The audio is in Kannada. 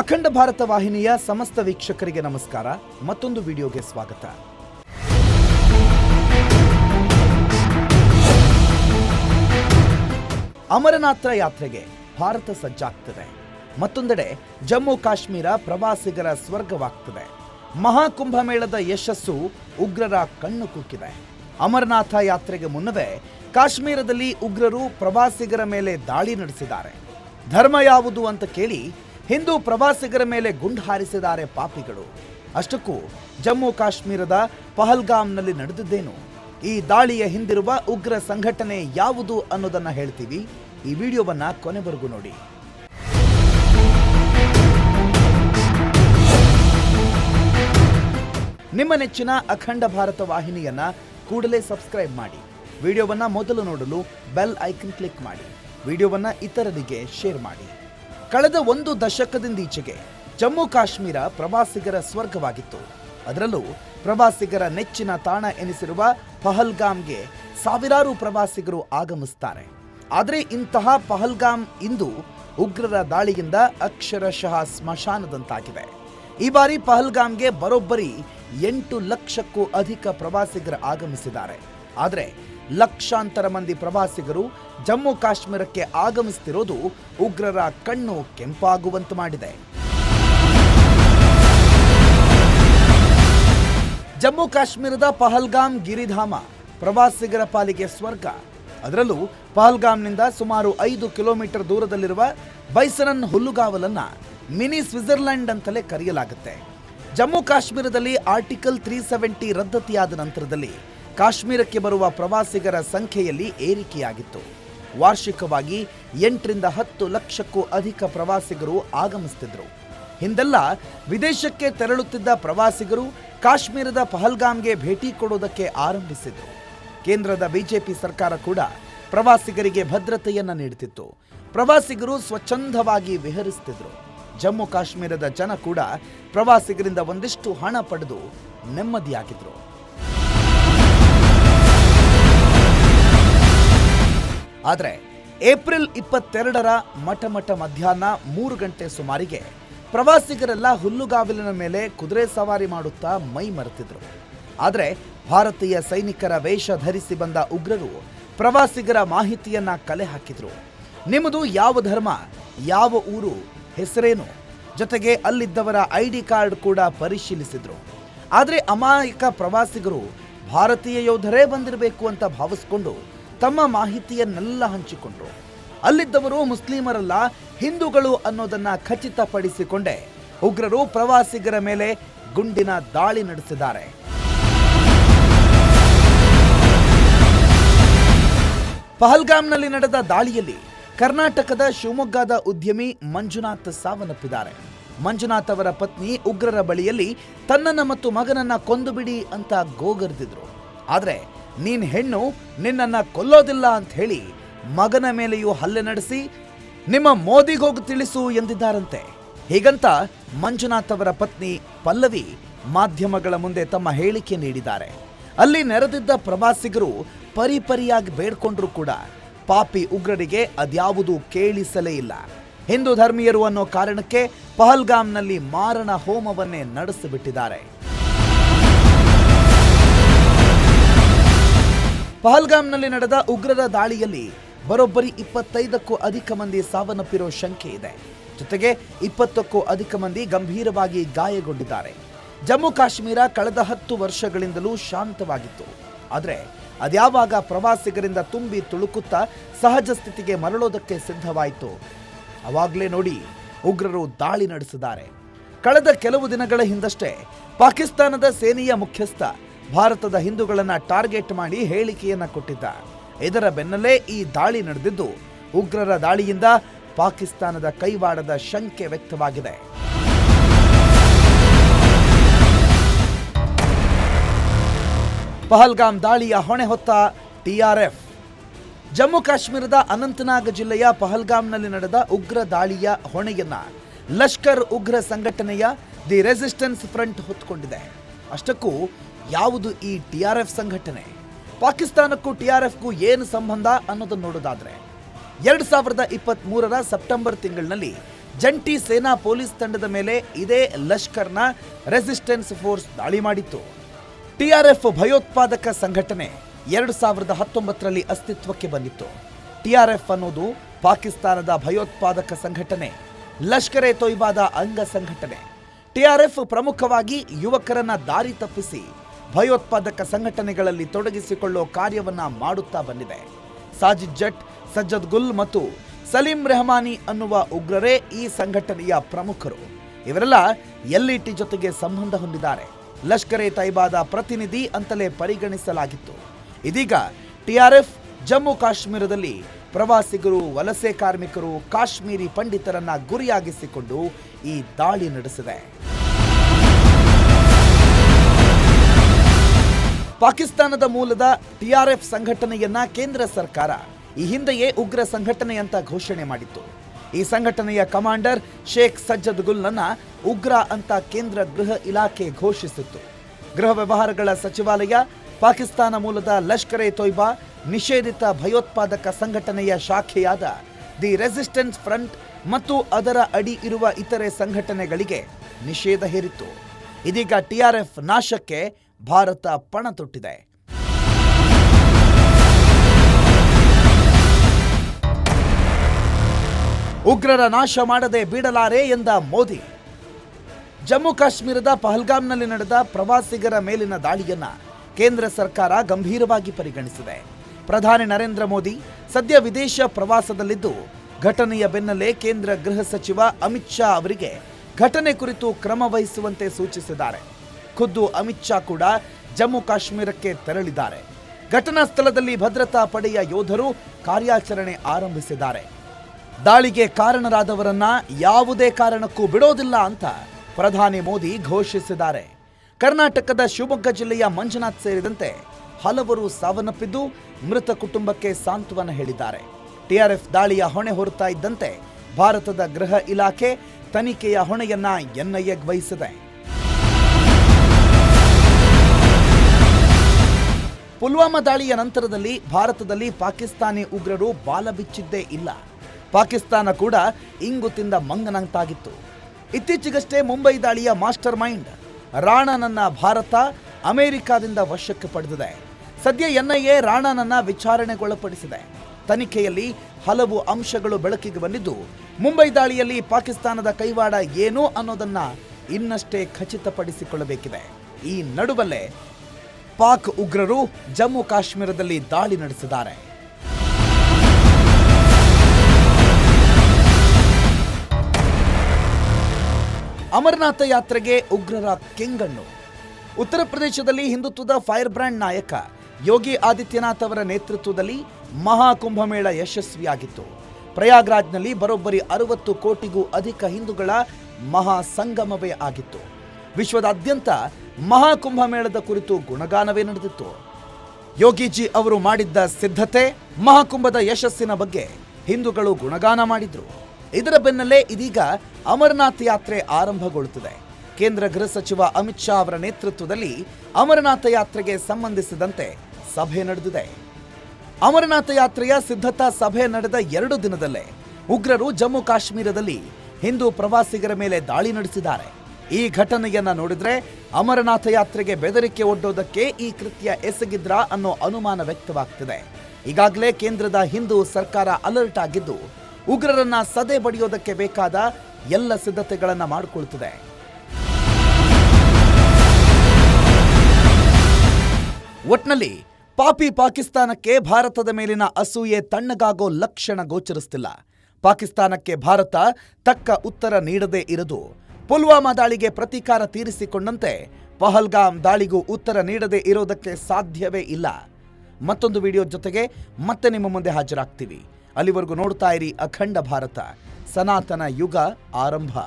ಅಖಂಡ ಭಾರತ ವಾಹಿನಿಯ ಸಮಸ್ತ ವೀಕ್ಷಕರಿಗೆ ನಮಸ್ಕಾರ. ಮತ್ತೊಂದು ವಿಡಿಯೋಗೆ ಸ್ವಾಗತ. ಅಮರನಾಥ ಯಾತ್ರೆಗೆ ಭಾರತ ಸಜ್ಜಾಗ್ತದೆ. ಮತ್ತೊಂದೆಡೆ ಜಮ್ಮು ಕಾಶ್ಮೀರ ಪ್ರವಾಸಿಗರ ಸ್ವರ್ಗವಾಗ್ತದೆ. ಮಹಾಕುಂಭಮೇಳದ ಯಶಸ್ಸು ಉಗ್ರರ ಕಣ್ಣು ಕುಕ್ಕಿದೆ. ಅಮರನಾಥ ಯಾತ್ರೆಗೆ ಮುನ್ನವೇ ಕಾಶ್ಮೀರದಲ್ಲಿ ಉಗ್ರರು ಪ್ರವಾಸಿಗರ ಮೇಲೆ ದಾಳಿ ನಡೆಸಿದ್ದಾರೆ. ಧರ್ಮ ಯಾವುದು ಅಂತ ಕೇಳಿ ಹಿಂದೂ ಪ್ರವಾಸಿಗರ ಮೇಲೆ ಗುಂಡು ಹಾರಿಸಿದ್ದಾರೆ ಪಾಪಿಗಳು. ಅಷ್ಟಕ್ಕೂ ಜಮ್ಮು ಕಾಶ್ಮೀರದ ಪಹಲ್ಗಾಮ್ನಲ್ಲಿ ನಡೆದಿದ್ದೇನು? ಈ ದಾಳಿಯ ಹಿಂದಿರುವ ಉಗ್ರ ಸಂಘಟನೆ ಯಾವುದು ಅನ್ನೋದನ್ನ ಹೇಳ್ತೀವಿ. ಈ ವಿಡಿಯೋವನ್ನ ಕೊನೆವರೆಗೂ ನೋಡಿ. ನಿಮ್ಮ ನೆಚ್ಚಿನ ಅಖಂಡ ಭಾರತ ವಾಹಿನಿಯನ್ನ ಕೂಡಲೇ ಸಬ್ಸ್ಕ್ರೈಬ್ ಮಾಡಿ. ವಿಡಿಯೋವನ್ನ ಮೊದಲು ನೋಡಲು ಬೆಲ್ ಐಕನ್ ಕ್ಲಿಕ್ ಮಾಡಿ. ವಿಡಿಯೋವನ್ನ ಇತರರಿಗೆ ಶೇರ್ ಮಾಡಿ. ಕಳೆದ ಒಂದು ದಶಕದಿಂದೀಚೆಗೆ ಜಮ್ಮು ಕಾಶ್ಮೀರ ಪ್ರವಾಸಿಗರ ಸ್ವರ್ಗವಾಗಿತ್ತು. ಅದರಲ್ಲೂ ಪ್ರವಾಸಿಗರ ನೆಚ್ಚಿನ ತಾಣ ಎನಿಸಿರುವ ಪಹಲ್ಗಾಮ್ಗೆ ಸಾವಿರಾರು ಪ್ರವಾಸಿಗರು ಆಗಮಿಸ್ತಾರೆ. ಆದರೆ ಇಂತಹ ಪಹಲ್ಗಾಮ್ ಇಂದು ಉಗ್ರರ ದಾಳಿಯಿಂದ ಅಕ್ಷರಶಃ ಸ್ಮಶಾನದಂತಾಗಿದೆ. ಈ ಬಾರಿ ಪಹಲ್ಗಾಮ್ಗೆ ಬರೋಬ್ಬರಿ ಎಂಟು ಲಕ್ಷಕ್ಕೂ ಅಧಿಕ ಪ್ರವಾಸಿಗರು ಆಗಮಿಸಿದ್ದಾರೆ. ಆದರೆ ಲಕ್ಷಾಂತರ ಮಂದಿ ಪ್ರವಾಸಿಗರು ಜಮ್ಮು ಕಾಶ್ಮೀರಕ್ಕೆ ಆಗಮಿಸುತ್ತಿರುವುದು ಉಗ್ರರ ಕಣ್ಣು ಕೆಂಪಾಗುವಂತೆ ಮಾಡಿದೆ. ಜಮ್ಮು ಕಾಶ್ಮೀರದ ಪಹಲ್ಗಾಮ್ ಗಿರಿಧಾಮ ಪ್ರವಾಸಿಗರ ಪಾಲಿಗೆ ಸ್ವರ್ಗ. ಅದರಲ್ಲೂ ಪಹಲ್ಗಾಮ್ನಿಂದ ಸುಮಾರು ಐದು ಕಿಲೋಮೀಟರ್ ದೂರದಲ್ಲಿರುವ ಬೈಸರನ್ ಹುಲ್ಲುಗಾವಲನ್ನ ಮಿನಿ ಸ್ವಿಟ್ಜರ್ಲೆಂಡ್ ಅಂತಲೇ ಕರೆಯಲಾಗುತ್ತೆ. ಜಮ್ಮು ಕಾಶ್ಮೀರದಲ್ಲಿ ಆರ್ಟಿಕಲ್ ತ್ರೀ ಸೆವೆಂಟಿ ರದ್ದತಿಯಾದ ನಂತರದಲ್ಲಿ ಕಾಶ್ಮೀರಕ್ಕೆ ಬರುವ ಪ್ರವಾಸಿಗರ ಸಂಖ್ಯೆಯಲ್ಲಿ ಏರಿಕೆಯಾಗಿತ್ತು. ವಾರ್ಷಿಕವಾಗಿ ಎಂಟರಿಂದ ಹತ್ತು ಲಕ್ಷಕ್ಕೂ ಅಧಿಕ ಪ್ರವಾಸಿಗರು ಆಗಮಿಸುತ್ತಿದ್ದರು. ಹಿಂದೆಲ್ಲ ವಿದೇಶಕ್ಕೆ ತೆರಳುತ್ತಿದ್ದ ಪ್ರವಾಸಿಗರು ಕಾಶ್ಮೀರದ ಪಹಲ್ಗಾಮ್ಗೆ ಭೇಟಿ ಕೊಡೋದಕ್ಕೆ ಆರಂಭಿಸಿದರು. ಕೇಂದ್ರದ ಬಿಜೆಪಿ ಸರ್ಕಾರ ಕೂಡ ಪ್ರವಾಸಿಗರಿಗೆ ಭದ್ರತೆಯನ್ನ ನೀಡುತ್ತಿತ್ತು. ಪ್ರವಾಸಿಗರು ಸ್ವಚ್ಛಂದವಾಗಿ ವಿಹರಿಸುತ್ತಿದ್ದರು ಜಮ್ಮು ಕಾಶ್ಮೀರದ ಜನ ಕೂಡ ಪ್ರವಾಸಿಗರಿಂದ ಒಂದಿಷ್ಟು ಹಣ ಪಡೆದು ನೆಮ್ಮದಿಯಾಗಿದ್ರು. ಆದರೆ ಏಪ್ರಿಲ್ ಇಪ್ಪತ್ತೆರಡರ ಮಠ ಮಠ ಮಧ್ಯಾಹ್ನ ಮೂರು ಗಂಟೆ ಸುಮಾರಿಗೆ ಪ್ರವಾಸಿಗರೆಲ್ಲ ಹುಲ್ಲುಗಾವಲಿನ ಮೇಲೆ ಕುದುರೆ ಸವಾರಿ ಮಾಡುತ್ತಾ ಮೈ ಮರೆತಿದ್ರು. ಆದರೆ ಭಾರತೀಯ ಸೈನಿಕರ ವೇಷ ಧರಿಸಿ ಬಂದ ಉಗ್ರರು ಪ್ರವಾಸಿಗರ ಮಾಹಿತಿಯನ್ನ ಕಲೆ ಹಾಕಿದ್ರು. ನಿಮ್ಮದು ಯಾವ ಧರ್ಮ, ಯಾವ ಊರು, ಹೆಸರೇನು? ಜೊತೆಗೆ ಅಲ್ಲಿದ್ದವರ ಐ ಡಿ ಕಾರ್ಡ್ ಕೂಡ ಪರಿಶೀಲಿಸಿದ್ರು. ಆದರೆ ಅಮಾಯಕ ಪ್ರವಾಸಿಗರು ಭಾರತೀಯ ಯೋಧರೇ ಬಂದಿರಬೇಕು ಅಂತ ಭಾವಿಸ್ಕೊಂಡು ತಮ್ಮ ಮಾಹಿತಿಯನ್ನೆಲ್ಲ ಹಂಚಿಕೊಂಡ್ರು. ಅಲ್ಲಿದ್ದವರು ಮುಸ್ಲಿಮರಲ್ಲ, ಹಿಂದೂಗಳು ಅನ್ನೋದನ್ನ ಖಚಿತಪಡಿಸಿಕೊಂಡೇ. ಉಗ್ರರು ಪ್ರವಾಸಿಗರ ಮೇಲೆ ಗುಂಡಿನ ದಾಳಿ ನಡೆಸಿದ್ದಾರೆ. ಪಹಲ್ಗಾಮ್ನಲ್ಲಿ ನಡೆದ ದಾಳಿಯಲ್ಲಿ ಕರ್ನಾಟಕದ ಶಿವಮೊಗ್ಗದ ಉದ್ಯಮಿ ಮಂಜುನಾಥ್ ಸಾವನ್ನಪ್ಪಿದ್ದಾರೆ. ಮಂಜುನಾಥ್ ಅವರ ಪತ್ನಿ ಉಗ್ರರ ಬಳಿಯಲ್ಲಿ ತನ್ನನ್ನ ಮತ್ತು ಮಗನನ್ನ ಕೊಂದು ಬಿಡಿ ಅಂತ ಗೋಗರ್ದಿದ್ರು. ಆದ್ರೆ ನೀನ್ ಹೆಣ್ಣು, ನಿನ್ನನ್ನ ಕೊಲ್ಲೋದಿಲ್ಲ ಅಂತ ಹೇಳಿ ಮಗನ ಮೇಲೆಯೂ ಹಲ್ಲೆ ನಡೆಸಿ ನಿಮ್ಮ ಮೋದಿಗೋಗು ತಿಳಿಸು ಎಂದಿದ್ದಾರಂತೆ. ಹೀಗಂತ ಮಂಜುನಾಥ್ ಅವರ ಪತ್ನಿ ಪಲ್ಲವಿ ಮಾಧ್ಯಮಗಳ ಮುಂದೆ ತಮ್ಮ ಹೇಳಿಕೆ ನೀಡಿದ್ದಾರೆ. ಅಲ್ಲಿ ನೆರೆದಿದ್ದ ಪ್ರವಾಸಿಗರು ಪರಿಪರಿಯಾಗಿ ಬೇಡ್ಕೊಂಡ್ರು ಕೂಡ ಪಾಪಿ ಉಗ್ರರಿಗೆ ಅದ್ಯಾವುದೂ ಕೇಳಿಸಲೇ ಇಲ್ಲ. ಹಿಂದೂ ಧರ್ಮೀಯರು ಅನ್ನೋ ಕಾರಣಕ್ಕೆ ಪಹಲ್ಗಾಮ್ನಲ್ಲಿ ಮಾರಣ ಹೋಮವನ್ನೇ ನಡೆಸಿಬಿಟ್ಟಿದ್ದಾರೆ. ಪಹಲ್ಗಾಮ್ನಲ್ಲಿ ನಡೆದ ಉಗ್ರರ ದಾಳಿಯಲ್ಲಿ ಬರೋಬ್ಬರಿ ಇಪ್ಪತ್ತೈದಕ್ಕೂ ಅಧಿಕ ಮಂದಿ ಸಾವನ್ನಪ್ಪಿರೋ ಶಂಕೆ ಇದೆ. ಜೊತೆಗೆ ಇಪ್ಪತ್ತಕ್ಕೂ ಅಧಿಕ ಮಂದಿ ಗಂಭೀರವಾಗಿ ಗಾಯಗೊಂಡಿದ್ದಾರೆ. ಜಮ್ಮು ಕಾಶ್ಮೀರ ಕಳೆದ ಹತ್ತು ವರ್ಷಗಳಿಂದಲೂ ಶಾಂತವಾಗಿತ್ತು. ಆದರೆ ಅದ್ಯಾವಾಗ ಪ್ರವಾಸಿಗರಿಂದ ತುಂಬಿ ತುಳುಕುತ್ತಾ ಸಹಜ ಸ್ಥಿತಿಗೆ ಮರಳೋದಕ್ಕೆ ಸಿದ್ಧವಾಯಿತು. ಅವಾಗಲೇ ನೋಡಿ ಉಗ್ರರು ದಾಳಿ ನಡೆಸಿದ್ದಾರೆ. ಕಳೆದ ಕೆಲವು ದಿನಗಳ ಹಿಂದಷ್ಟೇ ಪಾಕಿಸ್ತಾನದ ಸೇನೆಯ ಮುಖ್ಯಸ್ಥ ಭಾರತದ ಹಿಂದೂಗಳನ್ನು ಟಾರ್ಗೆಟ್ ಮಾಡಿ ಹೇಳಿಕೆಯನ್ನು ಕೊಟ್ಟಿದ್ದ. ಇದರ ಬೆನ್ನಲ್ಲೇ ಈ ದಾಳಿ ನಡೆದಿದ್ದು, ಉಗ್ರರ ದಾಳಿಯಿಂದ ಪಾಕಿಸ್ತಾನದ ಕೈವಾಡದ ಶಂಕೆ ವ್ಯಕ್ತವಾಗಿದೆ. ಪಹಲ್ಗಾಮ್ ದಾಳಿಯ ಹೊಣೆ ಹೊತ್ತ ಟಿಆರ್ಎಫ್ ಜಮ್ಮು ಕಾಶ್ಮೀರದ ಅನಂತನಾಗ್ ಜಿಲ್ಲೆಯ ಪಹಲ್ಗಾಮ್ನಲ್ಲಿ ನಡೆದ ಉಗ್ರ ದಾಳಿಯ ಹೊಣೆಯನ್ನ ಲಷ್ಕರ್ ಉಗ್ರ ಸಂಘಟನೆಯ ದಿ ರೆಸಿಸ್ಟೆನ್ಸ್ ಫ್ರಂಟ್ ಹೊತ್ತುಕೊಂಡಿದೆ ಅಷ್ಟಕ್ಕೂ ಯಾವುದು ಈ ಟಿಆರ್ಎಫ್ ಸಂಘಟನೆ? ಪಾಕಿಸ್ತಾನಕ್ಕೂ ಟಿಆರ್ಎಫ್ಗೂ ಏನು ಸಂಬಂಧ ಅನ್ನೋದನ್ನು ನೋಡೋದಾದ್ರೆ, ಎರಡು ಸಾವಿರದ ಇಪ್ಪತ್ತ್ ಮೂರರ ಸೆಪ್ಟೆಂಬರ್ ತಿಂಗಳಿನಲ್ಲಿ ಜಂಟಿ ಸೇನಾ ಪೊಲೀಸ್ ತಂಡದ ಮೇಲೆ ಇದೇ ಲಷ್ಕರ್ನ ರೆಸಿಸ್ಟೆನ್ಸ್ ಫೋರ್ಸ್ ದಾಳಿ ಮಾಡಿತ್ತು. ಟಿಆರ್ಎಫ್ ಭಯೋತ್ಪಾದಕ ಸಂಘಟನೆ ಎರಡು ಸಾವಿರದ ಹತ್ತೊಂಬತ್ತರಲ್ಲಿ ಅಸ್ತಿತ್ವಕ್ಕೆ ಬಂದಿತ್ತು. ಟಿಆರ್ಎಫ್ ಅನ್ನೋದು ಪಾಕಿಸ್ತಾನದ ಭಯೋತ್ಪಾದಕ ಸಂಘಟನೆ, ಲಷ್ಕರೆ ತೊಯ್ಬಾದ ಅಂಗ ಸಂಘಟನೆ ಟಿಆರ್ಎಫ್ ಪ್ರಮುಖವಾಗಿ ಯುವಕರನ್ನ ದಾರಿ ತಪ್ಪಿಸಿ ಭಯೋತ್ಪಾದಕ ಸಂಘಟನೆಗಳಲ್ಲಿ ತೊಡಗಿಸಿಕೊಳ್ಳುವ ಕಾರ್ಯವನ್ನ ಮಾಡುತ್ತಾ ಬಂದಿದೆ. ಸಾಜಿದ್ ಜಟ್, ಸಜ್ಜದ್ ಗುಲ್ ಮತ್ತು ಸಲೀಂ ರೆಹಮಾನಿ ಅನ್ನುವ ಉಗ್ರರೇ ಈ ಸಂಘಟನೆಯ ಪ್ರಮುಖರು. ಇವರೆಲ್ಲ ಎಲ್ಇಟಿ ಜೊತೆಗೆ ಸಂಬಂಧ ಹೊಂದಿದ್ದಾರೆ. ಲಷ್ಕರ್ ಎ ತೈಬಾದ ಪ್ರತಿನಿಧಿ ಅಂತಲೇ ಪರಿಗಣಿಸಲಾಗಿತ್ತು. ಇದೀಗ ಟಿಆರ್ಎಫ್ ಜಮ್ಮು ಕಾಶ್ಮೀರದಲ್ಲಿ ಪ್ರವಾಸಿಗರು, ವಲಸೆ ಕಾರ್ಮಿಕರು, ಕಾಶ್ಮೀರಿ ಪಂಡಿತರನ್ನ ಗುರಿಯಾಗಿಸಿಕೊಂಡು ಈ ದಾಳಿ ನಡೆಸಿದೆ. ಪಾಕಿಸ್ತಾನದ ಮೂಲದ ಟಿಆರ್ಎಫ್ ಸಂಘಟನೆಯನ್ನ ಕೇಂದ್ರ ಸರ್ಕಾರ ಈ ಹಿಂದೆಯೇ ಉಗ್ರ ಸಂಘಟನೆ ಅಂತ ಘೋಷಣೆ ಮಾಡಿತ್ತು. ಈ ಸಂಘಟನೆಯ ಕಮಾಂಡರ್ ಶೇಖ್ ಸಜ್ಜದ್ ಗುಲ್ನನ್ನ ಉಗ್ರ ಅಂತ ಕೇಂದ್ರ ಗೃಹ ಇಲಾಖೆ ಘೋಷಿಸಿತ್ತು. ಗೃಹ ವ್ಯವಹಾರಗಳ ಸಚಿವಾಲಯ, ಪಾಕಿಸ್ತಾನ ಮೂಲದ ಲಷ್ಕರ್ ಎ ತೊಯ್ಬಾ, ನಿಷೇಧಿತ ಭಯೋತ್ಪಾದಕ ಸಂಘಟನೆಯ ಶಾಖೆಯಾದ ದಿ ರೆಸಿಸ್ಟೆನ್ಸ್ ಫ್ರಂಟ್ ಮತ್ತು ಅದರ ಅಡಿ ಇರುವ ಇತರೆ ಸಂಘಟನೆಗಳಿಗೆ ನಿಷೇಧ ಹೇರಿತ್ತು. ಇದೀಗ ಟಿಆರ್ಎಫ್ ನಾಶಕ್ಕೆ ಭಾರತ ಪಣ ತೊಟ್ಟಿದೆ. ಉಗ್ರರ ನಾಶ ಮಾಡದೆ ಬಿಡಲಾರೆ ಎಂದ ಮೋದಿ. ಜಮ್ಮು ಕಾಶ್ಮೀರದ ಪಹಲ್ಗಾಮ್ನಲ್ಲಿ ನಡೆದ ಪ್ರವಾಸಿಗರ ಮೇಲಿನ ದಾಳಿಯನ್ನ ಕೇಂದ್ರ ಸರ್ಕಾರ ಗಂಭೀರವಾಗಿ ಪರಿಗಣಿಸಿದೆ. ಪ್ರಧಾನಿ ನರೇಂದ್ರ ಮೋದಿ ಸದ್ಯ ವಿದೇಶ ಪ್ರವಾಸದಲ್ಲಿದ್ದು, ಘಟನೆಯ ಬೆನ್ನಲ್ಲೇ ಕೇಂದ್ರ ಗೃಹ ಸಚಿವ ಅಮಿತ್ ಶಾ ಅವರಿಗೆ ಘಟನೆ ಕುರಿತು ಕ್ರಮ ವಹಿಸುವಂತೆ ಸೂಚಿಸಿದ್ದಾರೆ. ಖುದ್ದು ಅಮಿತ್ ಶಾ ಕೂಡ ಜಮ್ಮು ಕಾಶ್ಮೀರಕ್ಕೆ ತೆರಳಿದ್ದಾರೆ. ಘಟನಾ ಸ್ಥಳದಲ್ಲಿ ಭದ್ರತಾ ಪಡೆಯ ಯೋಧರು ಕಾರ್ಯಾಚರಣೆ ಆರಂಭಿಸಿದ್ದಾರೆ. ದಾಳಿಗೆ ಕಾರಣರಾದವರನ್ನ ಯಾವುದೇ ಕಾರಣಕ್ಕೂ ಬಿಡೋದಿಲ್ಲ ಅಂತ ಪ್ರಧಾನಿ ಮೋದಿ ಘೋಷಿಸಿದ್ದಾರೆ. ಕರ್ನಾಟಕದ ಶಿವಮೊಗ್ಗ ಜಿಲ್ಲೆಯ ಮಂಜುನಾಥ್ ಸೇರಿದಂತೆ ಹಲವರು ಸಾವನ್ನಪ್ಪಿದ್ದು ಮೃತ ಕುಟುಂಬಕ್ಕೆ ಸಾಂತ್ವನ ಹೇಳಿದ್ದಾರೆ. ಟಿಆರ್ಎಫ್ ದಾಳಿಯ ಹೊಣೆ ಹೊರುತ್ತಾ ಇದ್ದಂತೆ ಭಾರತದ ಗೃಹ ಇಲಾಖೆ ತನಿಖೆಯ ಹೊಣೆಯನ್ನ ಎನ್ಐಎಗ್ ವಹಿಸಿದೆ. ಪುಲ್ವಾಮಾ ದಾಳಿಯ ನಂತರದಲ್ಲಿ ಭಾರತದಲ್ಲಿ ಪಾಕಿಸ್ತಾನಿ ಉಗ್ರರು ಬಾಲ ಬಿಚ್ಚಿದ್ದೇ ಇಲ್ಲ. ಪಾಕಿಸ್ತಾನ ಕೂಡ ಇಂಗು ತಿಂದ ಮಂಗನಂತಾಗಿತ್ತು. ಇತ್ತೀಚೆಗಷ್ಟೇ ಮುಂಬೈ ದಾಳಿಯ ಮಾಸ್ಟರ್ ಮೈಂಡ್, ರಾಣನನ್ನ ಭಾರತ ಅಮೆರಿಕಾದಿಂದ ವಶಕ್ಕೆ ಪಡೆದಿದೆ. ಸದ್ಯ ಎನ್ಐಎ ರಾಣನನ್ನ ವಿಚಾರಣೆಗೊಳಪಡಿಸಿದೆ. ತನಿಖೆಯಲ್ಲಿ ಹಲವು ಅಂಶಗಳು ಬೆಳಕಿಗೆ ಬಂದಿದ್ದು, ಮುಂಬೈ ದಾಳಿಯಲ್ಲಿ ಪಾಕಿಸ್ತಾನದ ಕೈವಾಡ ಏನು ಅನ್ನೋದನ್ನ ಇನ್ನಷ್ಟೇ ಖಚಿತಪಡಿಸಿಕೊಳ್ಳಬೇಕಿದೆ. ಈ ನಡುವಲ್ಲೇ ಪಾಕ್ ಉಗ್ರರು ಜಮ್ಮು ಕಾಶ್ಮೀರದಲ್ಲಿ ದಾಳಿ ನಡೆಸಿದ್ದಾರೆ. ಅಮರನಾಥ ಯಾತ್ರೆಗೆ ಉಗ್ರರ ಕೆಂಗಣ್ಣು. ಉತ್ತರ ಪ್ರದೇಶದಲ್ಲಿ ಹಿಂದುತ್ವದ ಫೈರ್ ಬ್ರ್ಯಾಂಡ್ ನಾಯಕ ಯೋಗಿ ಆದಿತ್ಯನಾಥ್ ಅವರ ನೇತೃತ್ವದಲ್ಲಿ ಮಹಾಕುಂಭಮೇಳ ಯಶಸ್ವಿಯಾಗಿತ್ತು. ಪ್ರಯಾಗ್ರಾಜ್ನಲ್ಲಿ ಬರೋಬ್ಬರಿ ಅರವತ್ತು ಕೋಟಿಗೂ ಅಧಿಕ ಹಿಂದೂಗಳ ಮಹಾ ಸಂಗಮವೇ ಆಗಿತ್ತು. ವಿಶ್ವದಾದ್ಯಂತ ಮಹಾಕುಂಭಮೇಳದ ಕುರಿತು ಗುಣಗಾನವೇ ನಡೆದಿತ್ತು. ಯೋಗಿಜಿ ಅವರು ಮಾಡಿದ್ದ ಸಿದ್ಧತೆ, ಮಹಾಕುಂಭದ ಯಶಸ್ಸಿನ ಬಗ್ಗೆ ಹಿಂದೂಗಳು ಗುಣಗಾನ ಮಾಡಿದ್ರು. ಇದರ ಬೆನ್ನಲ್ಲೇ ಇದೀಗ ಅಮರನಾಥ್ ಯಾತ್ರೆ ಆರಂಭಗೊಳ್ಳುತ್ತಿದೆ. ಕೇಂದ್ರ ಗೃಹ ಸಚಿವ ಅಮಿತ್ ಶಾ ಅವರ ನೇತೃತ್ವದಲ್ಲಿ ಅಮರನಾಥ ಯಾತ್ರೆಗೆ ಸಂಬಂಧಿಸಿದಂತೆ ಸಭೆ ನಡೆದಿದೆ. ಅಮರನಾಥ ಯಾತ್ರೆಯ ಸಿದ್ಧತಾ ಸಭೆ ನಡೆದ ಎರಡು ದಿನದಲ್ಲೇ ಉಗ್ರರು ಜಮ್ಮು ಕಾಶ್ಮೀರದಲ್ಲಿ ಹಿಂದೂ ಪ್ರವಾಸಿಗರ ಮೇಲೆ ದಾಳಿ ನಡೆಸಿದ್ದಾರೆ. ಈ ಘಟನೆಯನ್ನ ನೋಡಿದ್ರೆ ಅಮರನಾಥ ಯಾತ್ರೆಗೆ ಬೆದರಿಕೆ ಒಡ್ಡೋದಕ್ಕೆ ಈ ಕೃತ್ಯ ಎಸಗಿದ್ರಾ ಅನ್ನೋ ಅನುಮಾನ ವ್ಯಕ್ತವಾಗ್ತಿದೆ. ಈಗಾಗಲೇ ಕೇಂದ್ರದ ಹಿಂದೂ ಸರ್ಕಾರ ಅಲರ್ಟ್ ಆಗಿದ್ದು, ಉಗ್ರರನ್ನ ಸದೆ ಬಡಿಯೋದಕ್ಕೆ ಬೇಕಾದ ಎಲ್ಲ ಸಿದ್ಧತೆಗಳನ್ನ ಮಾಡಿಕೊಳ್ತಿದೆ. ಒಟ್ನಲ್ಲಿ ಪಾಪಿ ಪಾಕಿಸ್ತಾನಕ್ಕೆ ಭಾರತದ ಮೇಲಿನ ಅಸೂಯೆ ತಣ್ಣಗಾಗೋ ಲಕ್ಷಣ ಗೋಚರಿಸ್ತಿಲ್ಲ. ಪಾಕಿಸ್ತಾನಕ್ಕೆ ಭಾರತ ತಕ್ಕ ಉತ್ತರ ನೀಡದೇ ಇರದು. ಪುಲ್ವಾಮಾ ದಾಳಿಗೆ ಪ್ರತೀಕಾರ ತೀರಿಸಿಕೊಂಡಂತೆ ಪಹಲ್ಗಾಮ್ ದಾಳಿಗೂ ಉತ್ತರ ನೀಡದೇ ಇರೋದಕ್ಕೆ ಸಾಧ್ಯವೇ ಇಲ್ಲ. ಮತ್ತೊಂದು ವಿಡಿಯೋ ಜೊತೆಗೆ ಮತ್ತೆ ನಿಮ್ಮ ಮುಂದೆ ಹಾಜರಾಗ್ತೀವಿ. ಅಲ್ಲಿವರೆಗೂ ನೋಡ್ತಾ ಇರಿ ಅಖಂಡ ಭಾರತ. ಸನಾತನ ಯುಗ ಆರಂಭ.